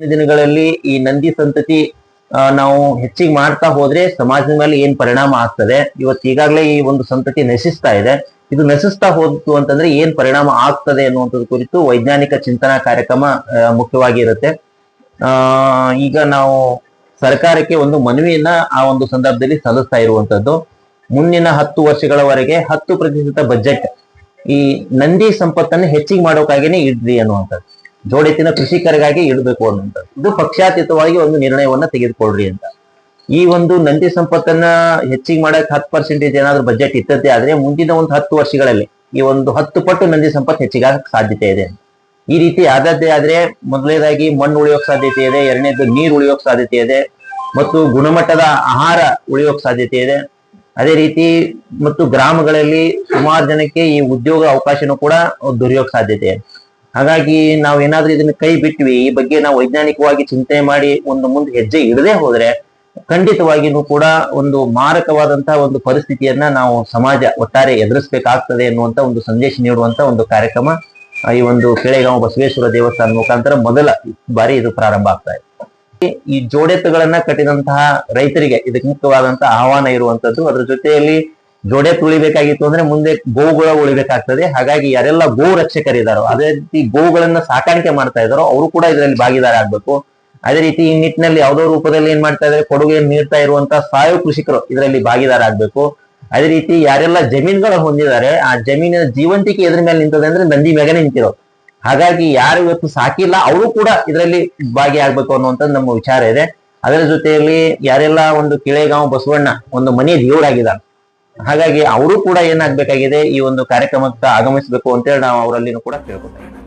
ದಿನಗಳಲ್ಲಿ ಈ ನಂದಿ ಸಂತತಿ ನಾವು ಹೆಚ್ಚಿಗೆ ಮಾಡ್ತಾ ಹೋದ್ರೆ ಸಮಾಜದ ಮೇಲೆ ಏನ್ ಪರಿಣಾಮ ಆಗ್ತದೆ? ಇವತ್ತು ಈಗಾಗಲೇ ಈ ಒಂದು ಸಂತತಿ ನಶಿಸ್ತಾ ಇದೆ. ಇದು ನಶಿಸ್ತಾ ಹೋದ್ತು ಅಂತಂದ್ರೆ ಏನ್ ಪರಿಣಾಮ ಆಗ್ತದೆ ಅನ್ನುವಂಥದ್ದು ಕುರಿತು ವೈಜ್ಞಾನಿಕ ಚಿಂತನಾ ಕಾರ್ಯಕ್ರಮ ಮುಖ್ಯವಾಗಿ ಇರುತ್ತೆ ಆ, ಈಗ ನಾವು ಸರ್ಕಾರಕ್ಕೆ ಒಂದು ಮನವಿಯನ್ನ ಆ ಒಂದು ಸಂದರ್ಭದಲ್ಲಿ ಸಲ್ಲಿಸ್ತಾ ಇರುವಂತದ್ದು ಮುಂದಿನ ಹತ್ತು ವರ್ಷಗಳವರೆಗೆ ಹತ್ತು ಪ್ರತಿಶತ ಬಜೆಟ್ ಈ ನಂದಿ ಸಂಪತ್ತನ್ನು ಹೆಚ್ಚಿಗೆ ಮಾಡೋಕ್ಕಾಗಿನೇ ಇಡ್ರಿ ಅನ್ನುವಂಥದ್ದು. ಜೋಡೆತ್ತಿನ ಕೃಷಿಕರಿಗಾಗಿ ಇಡಬೇಕು ಅನ್ನುವಂಥದ್ದು. ಇದು ಪಕ್ಷಾತೀತವಾಗಿ ಒಂದು ನಿರ್ಣಯವನ್ನ ತೆಗೆದುಕೊಳ್ರಿ ಅಂತ. ಈ ಒಂದು ನಂದಿ ಸಂಪತ್ತನ್ನ ಹೆಚ್ಚಿಗೆ ಮಾಡಕ್ಕೆ ಹತ್ತು ಪರ್ಸೆಂಟೇಜ್ ಏನಾದ್ರೂ ಬಜೆಟ್ ಇತ್ತದ್ದೇ ಆದ್ರೆ ಮುಂದಿನ ಒಂದು ಹತ್ತು ವರ್ಷಗಳಲ್ಲಿ ಈ ಒಂದು ಹತ್ತು ಪಟ್ಟು ನಂದಿ ಸಂಪತ್ತು ಹೆಚ್ಚಿಗಾಗಕ್ ಸಾಧ್ಯತೆ ಇದೆ ಈ ರೀತಿ ಆದದ್ದೇ ಆದ್ರೆ ಮೊದಲನೇದಾಗಿ ಮಣ್ಣು ಉಳಿಯೋಕ್ ಸಾಧ್ಯತೆ ಇದೆ, ಎರಡನೇದು ನೀರು ಉಳಿಯೋಕ್ ಸಾಧ್ಯತೆ ಇದೆ, ಮತ್ತು ಗುಣಮಟ್ಟದ ಆಹಾರ ಉಳಿಯೋಕ್ ಸಾಧ್ಯತೆ ಇದೆ. ಅದೇ ರೀತಿ ಮತ್ತು ಗ್ರಾಮಗಳಲ್ಲಿ ಸುಮಾರು ಜನಕ್ಕೆ ಈ ಉದ್ಯೋಗ ಅವಕಾಶನೂ ಕೂಡ ದೊರೆಯೋಕ್ ಸಾಧ್ಯತೆ ಇದೆ. ಹಾಗಾಗಿ ನಾವು ಏನಾದ್ರೂ ಇದನ್ನ ಕೈ ಬಿಟ್ವಿ, ಈ ಬಗ್ಗೆ ನಾವು ವೈಜ್ಞಾನಿಕವಾಗಿ ಚಿಂತನೆ ಮಾಡಿ ಒಂದು ಮುಂದೆ ಹೆಜ್ಜೆ ಇಡದೆ ಹೋದ್ರೆ ಖಂಡಿತವಾಗಿಯೂ ಕೂಡ ಒಂದು ಮಾರಕವಾದಂತಹ ಒಂದು ಪರಿಸ್ಥಿತಿಯನ್ನ ನಾವು ಸಮಾಜ ಒಟ್ಟಾರೆ ಎದುರಿಸಬೇಕಾಗ್ತದೆ ಎನ್ನುವಂತ ಒಂದು ಸಂದೇಶ ನೀಡುವಂತ ಒಂದು ಕಾರ್ಯಕ್ರಮ ಈ ಒಂದು ಕೆಳೆಗಾಂವ ಬಸವೇಶ್ವರ ದೇವಸ್ಥಾನ ಮುಖಾಂತರ ಮೊದಲ ಬಾರಿ ಇದು ಪ್ರಾರಂಭ ಆಗ್ತಾ ಇದೆ. ಈ ಜೋಡೆತ್ತುಗಳನ್ನ ಕಟ್ಟಿದಂತಹ ರೈತರಿಗೆ ಇದಕ್ಕೆ ಮುಖ್ಯವಾದಂತಹ ಆಹ್ವಾನ ಇರುವಂತದ್ದು, ಅದರ ಜೊತೆಯಲ್ಲಿ ಜೋಡೆತ್ತು ತುಳಿಬೇಕಾಗಿತ್ತು ಅಂದ್ರೆ ಮುಂದೆ ಗೋವುಗಳ ಉಳಿಬೇಕಾಗ್ತದೆ. ಹಾಗಾಗಿ ಯಾರೆಲ್ಲ ಗೋ ರಕ್ಷಕರಿದಾರೋ ಅದೇ ರೀತಿ ಗೋವುಗಳನ್ನ ಸಾಕಾಣಿಕೆ ಮಾಡ್ತಾ ಇದ್ದಾರೋ, ಅವರು ಕೂಡ ಇದರಲ್ಲಿ ಭಾಗಿದಾರ ಆಗ್ಬೇಕು. ಅದೇ ರೀತಿ ಈ ನಿಟ್ಟಿನಲ್ಲಿ ಯಾವ್ದೋ ರೂಪದಲ್ಲಿ ಏನ್ ಮಾಡ್ತಾ ಇದಾರೆ ಕೊಡುಗೆ ನೀಡ್ತಾ ಇರುವಂತಹ ಸಾಯು ಕೃಷಿಕರು ಇದರಲ್ಲಿ ಭಾಗಿದಾರ ಆಗ್ಬೇಕು. ಅದೇ ರೀತಿ ಯಾರೆಲ್ಲ ಜಮೀನುಗಳ ಹೊಂದಿದ್ದಾರೆ, ಆ ಜಮೀನಿನ ಜೀವಂತಿಕೆ ಎದ್ರ ಮೇಲೆ ನಿಂತದೆ ಅಂದ್ರೆ ನಂದಿ ಮೇಲೆ ನಿಂತಿರೋ ಹಾಗಾಗಿ ಯಾರು ಇವತ್ತು ಸಾಕಿಲ್ಲ, ಅವರು ಕೂಡ ಇದರಲ್ಲಿ ಭಾಗಿಯಾಗಬೇಕು ಅನ್ನುವಂಥದ್ದು ನಮ್ಮ ವಿಚಾರ ಇದೆ. ಅದರ ಜೊತೆಯಲ್ಲಿ ಯಾರೆಲ್ಲ ಒಂದು ಕಿಳೆಗಾಂವ್ ಬಸವಣ್ಣ, ಒಂದು ಮನೆ ದೇವರಾಗಿದ್ದಾರೆ ಹಾಗಾಗಿ ಅವರು ಕೂಡ ಏನಾಗ್ಬೇಕಾಗಿದೆ ಈ ಒಂದು ಕಾರ್ಯಕ್ರಮಕ್ಕೆ ಆಗಮಿಸಬೇಕು ಅಂತೇಳಿ ನಾವು ಅವರಲ್ಲಿನೂ ಕೂಡ ಕೇಳ್ಕೊತಾ ಇದ್ದೀವಿ.